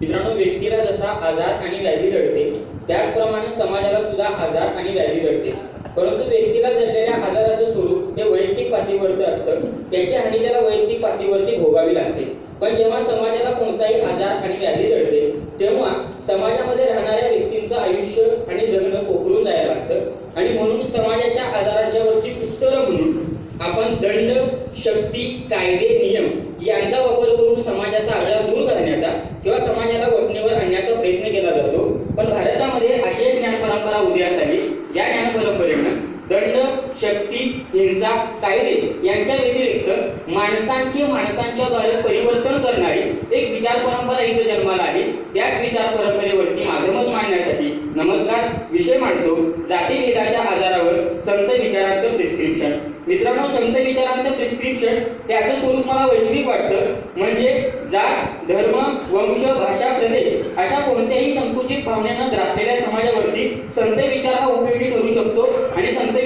मित्रांनो व्यक्तीला जसा आजार आणि व्याधी जडते त्याचप्रमाणे समाजाला सुद्धा आजार आणि व्याधी जडते. परंतु व्यक्तीला जडलेल्या आजाराचं स्वरूप हे वैयक्तिक पातळीवरती असतं. त्याची हानी त्याला वैयक्तिक पातळीवरती भोगावी लागते. पण जेव्हा समाजाला कोणताही आजार आणि व्याधी जडते तेव्हा समाजामध्ये राहणाऱ्या व्यक्तींचं आयुष्य आणि जगणं पोखरून जायला लागतं. आणि म्हणून समाजाच्या आजारांच्या वरती उत्तर म्हणून आपण दंड शक्ती कायदे नियम यांचा वापर करून समाजाचा आजार दूर करण्याचा किंवा समाजाला वटणीवर आणण्याचा प्रयत्न केला जातो पण भारतामध्ये अशी एक ज्ञान परंपरा उदयास आली ज्या ज्ञान परंपरेनं दंड शक्ती हिंसा कायदे यांच्या व्यतिरिक्त माणसांची माणसांच्या द्वारे परिवर्तन करणारी एक विचार परंपरा इथं जन्माला आली. त्याच विचार परंपरेवरती माझं मत मांडण्यासाठी नमस्कार. विषय मांडतो. जातीभेदाच्या आजारावर संत विचारांचं प्रिस्क्रिप्शन मित्रांनो संत विचारांचं प्रिस्क्रिप्शन त्याचं स्वरूप मला वैश्विक वाटतं म्हणजे जात धर्म वंश भाषा प्रदेश अशा कोणत्याही संकुचित भावनेनं ग्रासलेल्या समाजावरती संत विचार हा उपयोगी ठरू शकतो आणि संत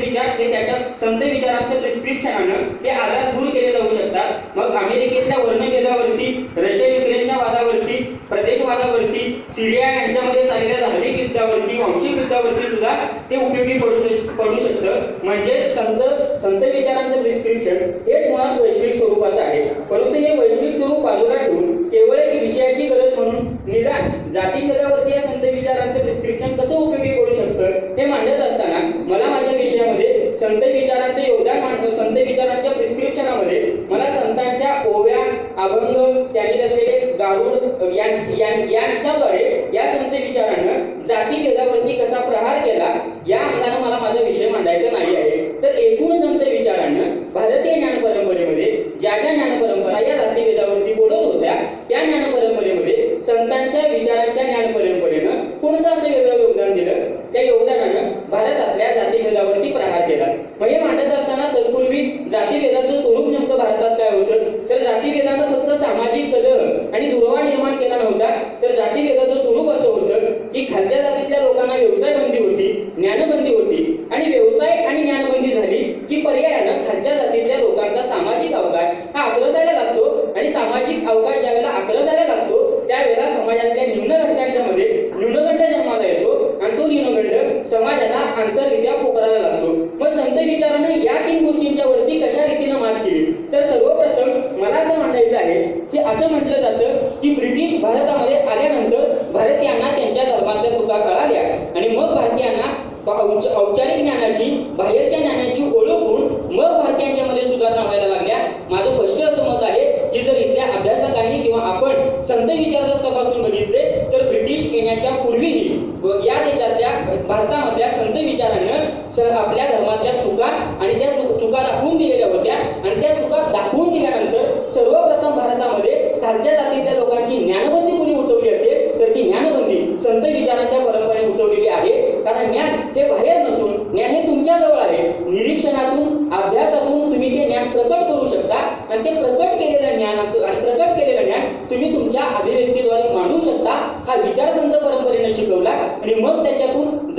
विचार त्याच्या संत विचारांचं प्रिस्क्रिप्शनानं ते आजार दूर केले जाऊ शकतात. मग अमेरिकेतल्या वर्णभेदावरती रशिया युक्रेनच्या वादावरती प्रदेशवादावरती सिरिया यांच्यामध्ये चाललेल्या धार्मिक युद्धावरती वांशिक युद्धावरती सुद्धा ते उपयोगी पडू पडू शकतं. म्हणजे संत संत विचारांचं प्रिस्क्रिप्शन हेच मुळात वैश्विक स्वरूपाचं आहे परंतु हे वैश्विक स्वरूप बाजूला ठेवून केवळ एक विषयाची गरज म्हणून निदान जातीभेदावरती या संत विचारांचं प्रिस्क्रिप्शन कसं उपयोगी पडू शकतं हे मांडत असताना मला माझ्या विषयामध्ये संत विचारांचे योगदान मांड संत विचारांच्या प्रिस्क्रिप्शनामध्ये मला संतांच्या ओव्या अभंग त्यांनी रचलेले गारुड यांच्याद्वारे या संत विचारानं जातीभेदावरती कसा प्रहार केला या अंगानं मला माझा विषय मांडायचा नाही आहे तर एकूण संत विचारानं भारतीय ज्ञान परंपरेमध्ये ज्या ज्या ज्ञान परंपरा या जातीभेदावरती बोलत होत्या त्या ज्ञान परंपरेमध्ये संतांच्या विचारांच्या ज्ञान परंपरेनं कोणतं असं वेगळं योगदान दिलं त्या योगदानानं भारतातल्या जातीभेदावरती प्रहार केला मग हे मांडत असताना तत्पूर्वी जातीभेदाचं स्वरूप नेमकं भारतात काय होतं तर जातीभेदानं फक्त सामाजिक कलह आणि दुर्वा निर्माण केला नव्हता तर जातीभेदाचं स्वरूप असं होतं की खालच्या जातीतल्या लोकांना व्यवसाय बंदी होती ज्ञानबंदी होती आणि व्यवसाय आणि ज्ञानबंदी झाली की पर्यायानं खालच्या जातीतल्या लोकांचा सामाजिक अवकाश हा आक्रसायला लागतो आणि सामाजिक अवकाश ज्यावेळेला आक्रसायला लागतो त्यावेळेला समाजातल्या निम्न घटकांच्या मध्ये न्यूनगंड जन्माला येतो आणि तो न्यूनगंड समाजाला आंतररित्या पोकरायला लागतो. मग संत विचारानं या तीन गोष्टींच्या वरती कशा रीतीनं मात केली? तर सर्वप्रथम मला असं म्हणायचं आहे की असं म्हटलं जातं की ब्रिटिश भारतामध्ये आल्यानंतर भारतीयांना त्यांच्या धर्मातल्या चुका कळाल्या. आणि मग भारतीयांना औपचारिक ज्ञानाची बाहेरच्या ज्ञानाची ओळख होऊन मग भारतीयांच्या मध्ये सुधारणा व्हायला लागल्या. माझं स्पष्ट असं मत आहे की जर इथल्या अभ्यासकांनी किंवा आपण संत विचार जर तपासून बघितले तर ब्रिटिश येण्याच्या पूर्वीही या देशात आपल्या भारतामधल्या संत विचारांनं स- आपल्या धर्मातल्या चुका आणि त्या चु- चुका दाखवून दिलेल्या होत्या. आणि त्या चुका दाखवून दिल्यानंतर सर्वप्रथम भारतामध्ये खालच्या जातीतल्या लोकांची ज्ञानबंदी कोणी उठवली असेल तर ती ज्ञानबंदी संत विचारांच्या परंपरेने उठवलेली आहे. कारण ज्ञान हे बाहेर नसून ज्ञान हे तुमच्या जवळ आहे. निरीक्षणातून अभ्यासातून तुम्ही ते ज्ञान प्रकट करू शकता. आणि ते प्रकट केलेलं ज्ञान आणि प्रकट केलेलं ज्ञान तुम्ही तुमच्या अभिव्यक्तीद्वारे मांडू शकता. हा विचार संत परंपरेने शिकवला. आणि मग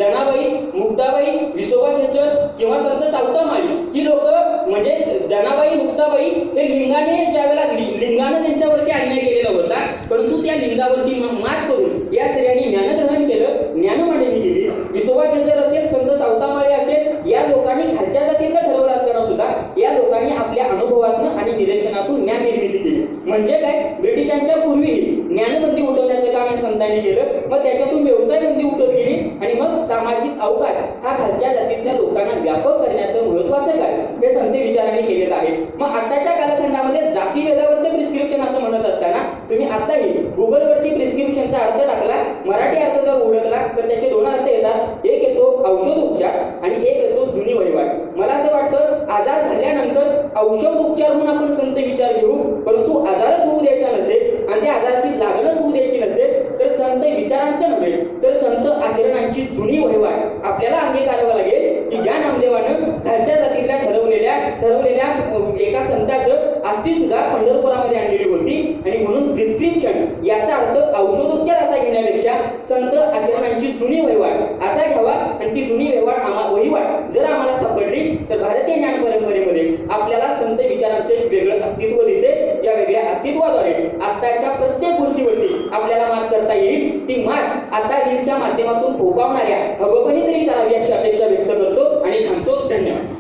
जनाबाई मुक्ताबाई विसोबा खेचर किंवा संत सावतामाळी ही लोक म्हणजे जनाबाई मुक्ताबाई हे लिंगाने ज्यावेळेला लि- लिंगानं त्यांच्यावरती अन्याय केलेला होता परंतु त्या लिंगावरती मात करून या स्त्रियांनी ज्ञानग्रहण केलं ज्ञानमांडणी केली. विसोबा खेचर असेल संत सावतामाळे असेल या लोकांनी खालच्या जातीचं ठरवलं असताना सुद्धा या लोकांनी आपल्या अनुभवातून आणि निरीक्षणातून ज्ञान निर्मिती केली. म्हणजे काय? ब्रिटिशांच्या पूर्वी ज्ञानबंदी उठवण्याचं काम या संतांनी केलं. मग त्याच्यातून व्यवसाय बंदी उठवत आणि मग सामाजिक अवकाश हा खालच्या जातीतल्या लोकांना व्यापक करण्याचं महत्वाचं काय हे संत विचारांनी केलेलं आहे. मग आताच्या कालखंडामध्ये जातीभेदावरचं प्रिस्क्रिप्शन असं म्हणत असताना तुम्ही आताही गुगलवरती प्रिस्क्रिप्शनचा अर्थ टाकला मराठी अर्थ जर ओळखला तर त्याचे दोन अर्थ येतात. एक येतो औषध उपचार आणि एक येतो जुनी वहिवाट. मला असं वाटतं आजार झाल्यानंतर औषध उपचार म्हणून आपण संत विचार घेऊ परंतु आजारच होऊ द्यायचा नसेल आणि त्या आजाराची लागणच होऊ द्यायची नसेल तर संत विचारांचं नव्हे तर आचरणांची जुनी वहिवाट. आपल्याला अंगीकारावं लागेल की ज्या नामदेवानं खालच्या जातीतल्या ठरवलेल्या ठरवलेल्या एका संताचं अस्थि सुद्धा पंढरपुरामध्ये आणलेली होती. आणि म्हणून प्रिस्क्रिप्शन याचा अर्थ औषधोपचार असा घेण्यापेक्षा संत आचरणांची जुनी वहिवाट असा घ्यावा. आणि ती जुनी वहिवाट आम्हा वहिवाट जर आम्हाला सापडली तर भारतीय ज्ञान परंपरेमध्ये आपल्याला संत विचारांचं एक वेगळं अस्तित्व दिसेल. या वेगळ्या अस्तित्वाद्वारे आत्ताच्या प्रत्येक गोष्टीवरती आपल्याला मात करता येईल. ती मात आता रीलच्या माध्यमातून फोपावणाऱ्या हबपणे तरी करावी अशी अपेक्षा व्यक्त करतो आणि थांबतो. धन्यवाद.